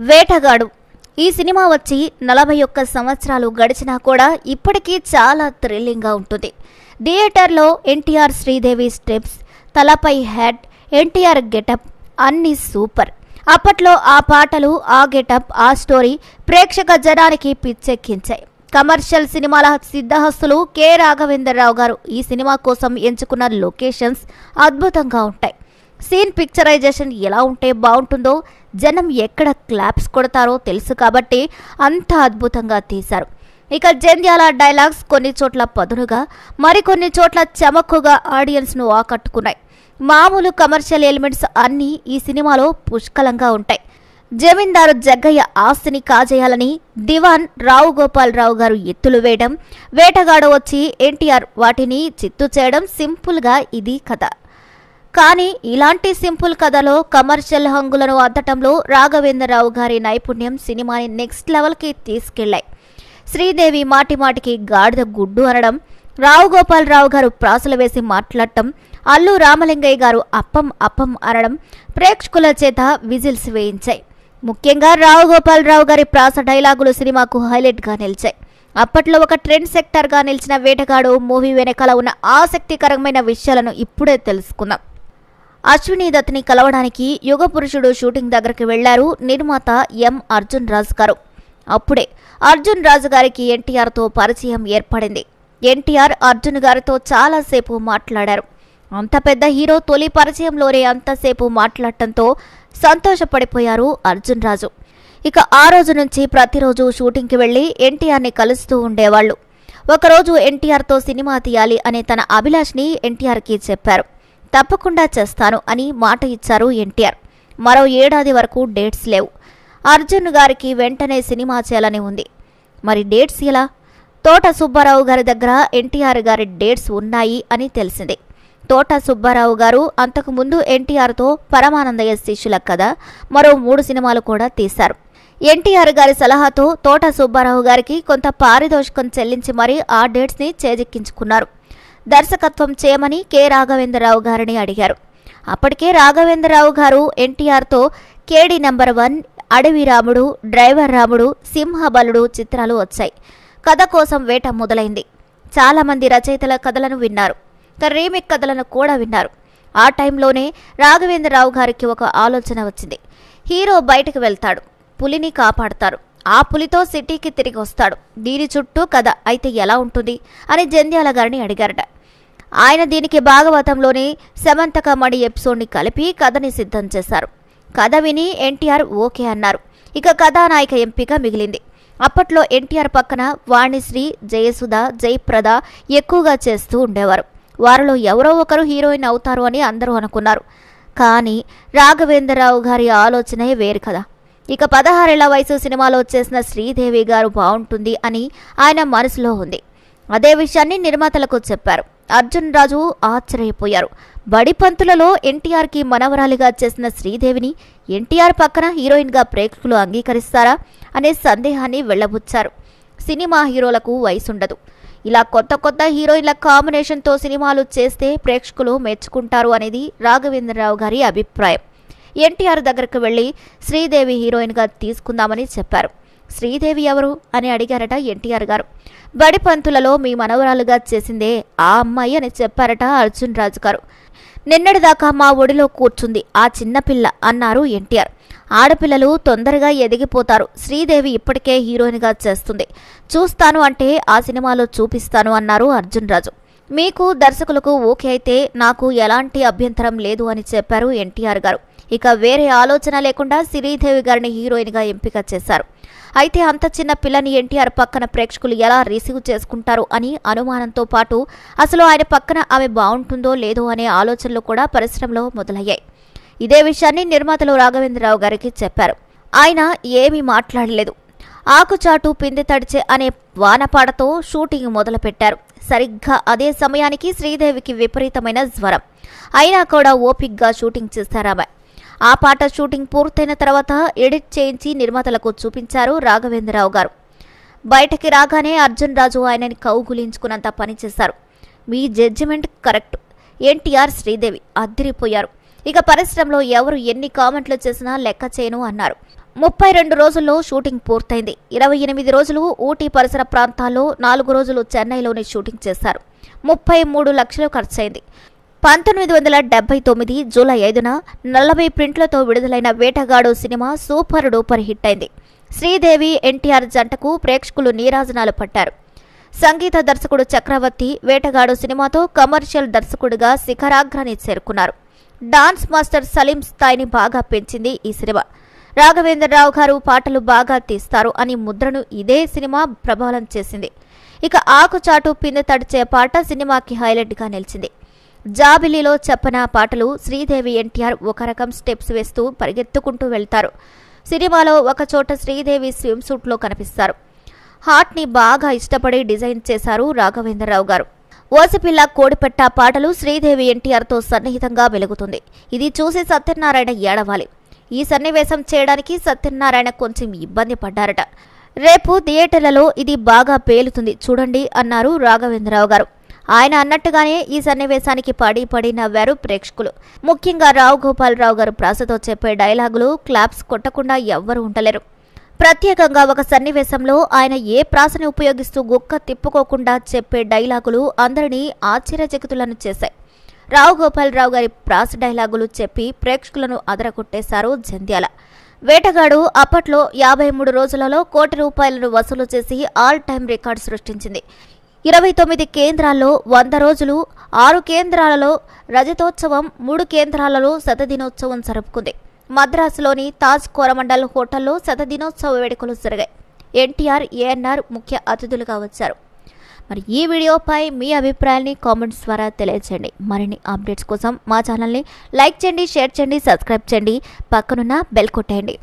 వేటగాడు. ఈ సినిమా వచ్చి నలభై ఒక్క సంవత్సరాలు గడిచినా కూడా ఇప్పటికీ చాలా థ్రిల్లింగ్గా ఉంటుంది. థియేటర్లో ఎన్టీఆర్ శ్రీదేవి స్టెప్స్ తలపై హెడ్ ఎన్టీఆర్ గెటప్ అన్నీ సూపర్. అప్పట్లో ఆ పాటలు ఆ గెటప్ ఆ స్టోరీ ప్రేక్షక జనానికి పిచ్చెక్కించాయి. కమర్షియల్ సినిమాల సిద్ధహస్తులు కె. రాఘవేంద్రరావు గారు ఈ సినిమా కోసం ఎంచుకున్న లొకేషన్స్ అద్భుతంగా ఉంటాయి. సీన్ పిక్చరైజేషన్ ఎలా ఉంటే బాగుంటుందో జనం ఎక్కడ క్లాప్స్ కొడతారో తెలుసు కాబట్టి అంత అద్భుతంగా తీశారు. ఇక జంధ్యాల డైలాగ్స్ కొన్ని చోట్ల పదునుగా మరికొన్ని చోట్ల చమక్కుగా ఆడియన్స్ను ఆకట్టుకున్నాయి. మామూలు కమర్షియల్ ఎలిమెంట్స్ అన్నీ ఈ సినిమాలో పుష్కలంగా ఉంటాయి. జమీందారు జగ్గయ్య ఆస్తిని కాజేయాలని దివాన్ రావు గోపాలరావు గారు ఎత్తులు వేయడం వేటగాడు వచ్చి ఎన్టీఆర్ వాటిని చిత్తు చేయడం సింపుల్గా ఇది కథ. కానీ ఇలాంటి సింపుల్ కథలో కమర్షియల్ హంగులను అద్దటంలో రాఘవేంద్రరావు గారి నైపుణ్యం సినిమాని నెక్స్ట్ లెవెల్కి తీసుకెళ్ళాయి. శ్రీదేవి మాటిమాటికి గాడిద గుడ్డు అనడం రావు గోపాలరావు గారు ప్రాసలు వేసి మాట్లాడటం అల్లు రామలింగయ్య గారు అప్పం అప్పం అనడం ప్రేక్షకుల చేత విజిల్స్ వేయించాయి. ముఖ్యంగా రావు గోపాలరావు గారి ప్రాస డైలాగులు సినిమాకు హైలైట్గా నిలిచాయి. అప్పట్లో ఒక ట్రెండ్ సెక్టర్గా నిలిచిన వేటగాడు మూవీ వెనకాల ఉన్న ఆసక్తికరమైన విషయాలను ఇప్పుడే తెలుసుకుందాం. అశ్విని దత్ని కలవడానికి యుగ పురుషుడు షూటింగ్ దగ్గరికి వెళ్ళారు నిర్మాత ఎం అర్జున్ రాజు గారు. అప్పుడే అర్జున్ రాజు గారికి ఎన్టీఆర్తో పరిచయం ఏర్పడింది. ఎన్టీఆర్ అర్జున్ గారితో చాలాసేపు మాట్లాడారు. అంత పెద్ద హీరో తొలి పరిచయంలోనే అంతసేపు మాట్లాడటంతో సంతోషపడిపోయారు అర్జున్ రాజు. ఇక ఆ రోజు నుంచి ప్రతిరోజు షూటింగ్కి వెళ్ళి ఎన్టీఆర్ని కలుస్తూ ఉండేవాళ్ళు ఒకరోజు ఎన్టీఆర్తో సినిమా తీయాలి అనే తన అభిలాష్ని ఎన్టీఆర్కి చెప్పారు. తప్పకుండా చేస్తాను అని మాట ఇచ్చారు ఎన్టీఆర్. మరో ఏడాది వరకు డేట్స్ లేవు. అర్జున్ గారికి వెంటనే సినిమా చేయాలని ఉంది. మరి డేట్స్ ఎలా? తోట సుబ్బారావు గారి దగ్గర ఎన్టీఆర్ గారి డేట్స్ ఉన్నాయి అని తెలిసింది. తోట సుబ్బారావు గారు అంతకుముందు ఎన్టీఆర్తో పరమానందయ్య శిష్యుల కథ మరో మూడు సినిమాలు కూడా తీశారు. ఎన్టీఆర్ గారి సలహాతో తోట సుబ్బారావు గారికి కొంత పారితోషికం చెల్లించి మరీ ఆ డేట్స్ని చేజిక్కించుకున్నారు. దర్శకత్వం చేయమని కె. రాఘవేంద్రరావు గారిని అడిగారు. అప్పటికే రాఘవేంద్రరావు గారు ఎన్టీఆర్తో కేడి నెంబర్ వన్ అడవి రాముడు డ్రైవర్ రాముడు సింహబలుడు చిత్రాలు వచ్చాయి. కథ కోసం వేట మొదలైంది. చాలామంది రచయితల కథలను విన్నారు. ఇక రీమేక్ కథలను కూడా విన్నారు. ఆ టైంలోనే రాఘవేంద్రరావు గారికి ఒక ఆలోచన వచ్చింది. హీరో బయటకు వెళ్తాడు. పులిని కాపాడతారు. ఆ పులితో సిటీకి తిరిగి వస్తాడు. దీని చుట్టూ కథ అయితే ఎలా ఉంటుంది అని జంధ్యాల గారిని అడిగారట. ఆయన దీనికి భాగవతంలోని శమంతక మణి ఎపిసోడ్ని కలిపి కథని సిద్ధం చేశారు. కథ విని ఎన్టీఆర్ ఓకే అన్నారు. ఇక కథానాయిక ఎంపిక మిగిలింది. అప్పట్లో ఎన్టీఆర్ పక్కన వాణిశ్రీ జయసుధ జయప్రద ఎక్కువగా చేస్తూ ఉండేవారు. వారిలో ఎవరో ఒకరు హీరోయిన్ అవుతారు అని అందరూ అనుకున్నారు. కానీ రాఘవేంద్రరావు గారి ఆలోచనే వేరు కదా. ఇక పదహారేళ్ళ వయసు సినిమాలో చేసిన శ్రీదేవి గారు బాగుంటుంది అని ఆయన మనసులో ఉంది. అదే విషయాన్ని నిర్మాతలకు చెప్పారు. అర్జున్ రాజు ఆశ్చర్యపోయారు. బడిపంతులలో ఎన్టీఆర్కి మనవరాలిగా చేసిన శ్రీదేవిని ఎన్టీఆర్ పక్కన హీరోయిన్గా ప్రేక్షకులు అంగీకరిస్తారా అనే సందేహాన్ని వెళ్ళబుచ్చారు సినిమా హీరోలకు వయసుండదు. ఇలా కొత్త కొత్త హీరోయిన్ల కాంబినేషన్తో సినిమాలు చేస్తే ప్రేక్షకులు మెచ్చుకుంటారు అనేది రాఘవేంద్రరావు గారి అభిప్రాయం. ఎన్టీఆర్ దగ్గరకు వెళ్ళి శ్రీదేవి హీరోయిన్గా తీసుకుందామని చెప్పారు. శ్రీదేవి ఎవరు అని అడిగారట ఎన్టీఆర్ గారు. బడి పంతులలో మీ మనవరాలుగా చేసిందే ఆ అమ్మాయి అని చెప్పారట అర్జున్ రాజు గారు. నిన్నటిదాకా మా ఒడిలో కూర్చుంది ఆ చిన్నపిల్ల అన్నారు ఎన్టీఆర్. ఆడపిల్లలు తొందరగా ఎదిగిపోతారు శ్రీదేవి ఇప్పటికే హీరోయిన్గా చేస్తుంది. చూస్తాను అంటే ఆ సినిమాలో చూపిస్తాను అన్నారు అర్జున్ రాజు. మీకు దర్శకులకు ఓకే అయితే నాకు ఎలాంటి అభ్యంతరం లేదు అని చెప్పారు ఎన్టీఆర్ గారు. ఇక వేరే ఆలోచన లేకుండా శ్రీదేవి గారిని హీరోయిన్గా ఎంపిక చేశారు. అయితే అంత చిన్న పిల్లని ఎన్టీఆర్ పక్కన ప్రేక్షకులు ఎలా రిసీవ్ చేసుకుంటారు అని అనుమానంతో పాటు అసలు ఆయన పక్కన ఆమె బాగుంటుందో లేదో అనే ఆలోచనలు కూడా పరిశ్రమలో మొదలయ్యాయి. ఇదే విషయాన్ని నిర్మాతలు రాఘవేంద్రరావు గారికి చెప్పారు. ఆయన ఏమీ మాట్లాడలేదు. ఆకుచాటు పిండి తడిచే అనే వానపాడతో షూటింగ్ మొదలుపెట్టారు. సరిగ్గా అదే సమయానికి శ్రీదేవికి విపరీతమైన జ్వరం. అయినా కూడా ఓపిక్గా షూటింగ్ చేస్తారామె ఆ పాట షూటింగ్ పూర్తయిన తర్వాత ఎడిట్ చేయించి నిర్మాతలకు చూపించారు రాఘవేంద్రరావు గారు. బయటకి రాగానే అర్జున్ రాజు ఆయనని కౌగులించుకున్నంత పనిచేశారు మీ జడ్జిమెంట్ కరెక్ట్. ఎన్టీఆర్ శ్రీదేవి అద్దిరిపోయారు. ఇక పరిశ్రమలో ఎవరు ఎన్ని కామెంట్లు చేసినా లెక్క చేయను అన్నారు. ముప్పై రెండు రోజుల్లో షూటింగ్ పూర్తయింది. ఇరవై ఎనిమిది రోజులు ఊటీ పరిసర ప్రాంతాల్లో నాలుగు రోజులు చెన్నైలోని షూటింగ్ చేశారు. ముప్పై మూడు లక్షలు ఖర్చయింది. పంతొమ్మిది వందల డెబ్బై తొమ్మిది జూలై ఐదున నలభై ప్రింట్లతో విడుదలైన వేటగాడు సినిమా సూపర్ డూపర్ హిట్ అయింది. శ్రీదేవి ఎన్టీఆర్ జంటకు ప్రేక్షకులు నీరాజనాలు పట్టారు. సంగీత దర్శకుడు చక్రవర్తి వేటగాడు సినిమాతో కమర్షియల్ దర్శకుడిగా శిఖరాగ్రాన్ని చేరుకున్నారు. డాన్స్ మాస్టర్ సలీం స్థాయిని బాగా పెంచింది ఈ సినిమా. రాఘవేంద్రరావు గారు పాటలు బాగా తీస్తారు అని ముద్రను ఇదే సినిమా ప్రభావం చేసింది. ఇక ఆకుచాటు పిందె తడిచే పాట సినిమాకి హైలైట్గా నిలిచింది. జాబిలిలో చెప్పన పాటలు శ్రీదేవి ఎన్టీఆర్ ఒక రకం స్టెప్స్ వేస్తూ పరిగెత్తుకుంటూ వెళ్తారు. సినిమాలో ఒకచోట శ్రీదేవి స్విమ్ సూట్లో కనిపిస్తారు. హార్ట్ని బాగా ఇష్టపడి డిజైన్ చేశారు రాఘవేంద్రరావు గారు. ఓసిపిల్ల కోడిపెట్ట పాటలు శ్రీదేవి ఎన్టీఆర్తో సన్నిహితంగా వెలుగుతుంది. ఇది చూసి సత్యనారాయణ ఏడవాలి. ఈ సన్నివేశం చేయడానికి సత్యనారాయణ కొంచెం ఇబ్బంది పడ్డారట. రేపు థియేటర్లలో ఇది బాగా పేలుతుంది చూడండి అన్నారు రాఘవేంద్రరావు గారు. ఆయన అన్నట్టుగానే ఈ సన్నివేశానికి పడి పడి నవ్వారు ప్రేక్షకులు. ముఖ్యంగా రావు గోపాలరావు గారు ప్రాసతో చెప్పే డైలాగులు క్లాప్స్ కొట్టకుండా ఎవ్వరూ ఉండలేరు. ప్రత్యేకంగా ఒక సన్నివేశంలో ఆయన ఏ ప్రాసని ఉపయోగిస్తూ గుక్క తిప్పుకోకుండా చెప్పే డైలాగులు అందరినీ ఆశ్చర్యచకితులను చేశాయి. రావు గోపాలరావు గారి ప్రాస డైలాగులు చెప్పి ప్రేక్షకులను అదరగొట్టేశారు జంధ్యాల. వేటగాడు అప్పట్లో యాభై మూడు రోజులలో కోటి రూపాయలను వసూలు చేసి ఆల్ టైం రికార్డు సృష్టించింది. ఇరవై తొమ్మిది కేంద్రాల్లో వంద రోజులు ఆరు కేంద్రాలలో రజతోత్సవం మూడు కేంద్రాలలో శతదినోత్సవం జరుపుకుంది. మద్రాసులోని తాజ్ కోరమండల్ హోటల్లో శతదినోత్సవ వేడుకలు జరిగాయి. ఎన్టీఆర్ ఏఎన్ఆర్ ముఖ్య అతిథులుగా వచ్చారు. మరి ఈ వీడియోపై మీ అభిప్రాయాన్ని కామెంట్స్ ద్వారా తెలియజేయండి మరిన్ని అప్డేట్స్ కోసం మా ఛానల్ని లైక్ చేయండి షేర్ చేయండి సబ్స్క్రైబ్ చేయండి. పక్కనున్న బెల్ కొట్టేయండి.